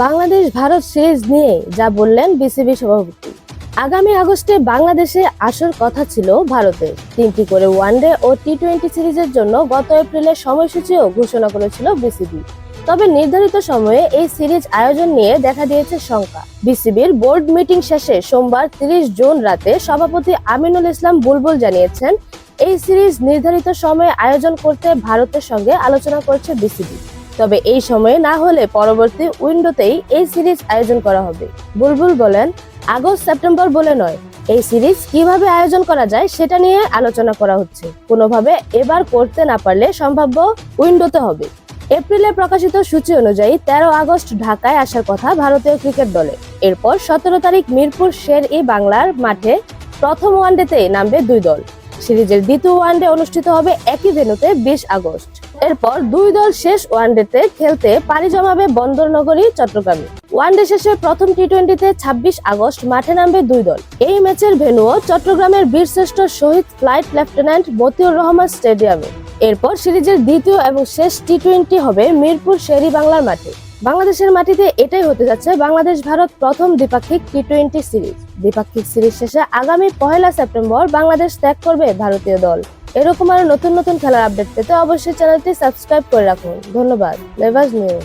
Bangladesh, Bharat series নিয়ে যা বললেন বিসিবি সভাপতি। আগামী আগস্টে বাংলাদেশে আসার কথা ছিল ভারতের। তিনটি করে ওয়ানডে ও টি টোয়েন্টি সিরিজের জন্য গত এপ্রিলে সময়সূচিও ঘোষণা করেছিল বিসিবি। তবে নির্ধারিত সময়ে এই সিরিজ আয়োজন নিয়ে দেখা দিয়েছে শঙ্কা। বিসিবির বোর্ড মিটিং শেষে সোমবার তিরিশ জুন রাতে সভাপতি আমিনুল ইসলাম বুলবুল জানিয়েছেন, এই সিরিজ নির্ধারিত সময়ে আয়োজন করতে ভারতের সঙ্গে আলোচনা করছে বিসিবি। তবে এই সময়ে না হলে পরবর্তী উইন্ডোতেই এই সিরিজ আয়োজন করা হবে। বুলবুল বলেন, আগস্ট, সেপ্টেম্বর বলে নয়। এই সিরিজ কীভাবে আয়োজন করা যায় সেটা নিয়ে আলোচনা করা হচ্ছে। কোনোভাবে এবার করতে না পারলে সম্ভাব্য উইন্ডোতে হবে। এপ্রিলে প্রকাশিত সূচি অনুযায়ী তেরো আগস্ট ঢাকায় আসার কথা ভারতীয় ক্রিকেট দলে। এরপর সতেরো তারিখ মিরপুর শের ই বাংলার মাঠে প্রথম ওয়ানডেতে নামবে দুই দল। সিরিজের দ্বিতীয় ওয়ানডে অনুষ্ঠিত হবে একই ভেনুতে বিশ আগস্ট। এরপর দুই দল শেষ ওয়ানডেতে খেলতে পাড়ি জমাবে বন্দরনগরী, চট্টগ্রামে। ওয়ানডে শেষে প্রথম টি টোয়েন্টিতে ছাব্বিশ আগস্ট মাঠে নামবে দুই দল। এই ম্যাচের ভেন্যুও চট্টগ্রামের বীরশ্রেষ্ঠ শহীদ ফ্লাইট লেফটেন্যান্ট মতিউর রহমান স্টেডিয়ামে। এরপর সিরিজের দ্বিতীয় এবং শেষ টি টোয়েন্টি হবে মিরপুর শেরি বাংলার মাঠে। বাংলাদেশের মাটিতে এটাই হতে যাচ্ছে, বাংলাদেশ, ভারত প্রথম দ্বিপাক্ষিক টি টোয়েন্টি সিরিজ। দ্বিপাক্ষিক সিরিজ শেষে আগামী পহেলা সেপ্টেম্বর বাংলাদেশ ত্যাগ করবে ভারতীয় দল। এরকম আরও নতুন নতুন খেলার আপডেট পেতে অবশ্যই চ্যানেলটি সাবস্ক্রাইব করে রাখুন। ধন্যবাদ। লেভাজ নিউজ।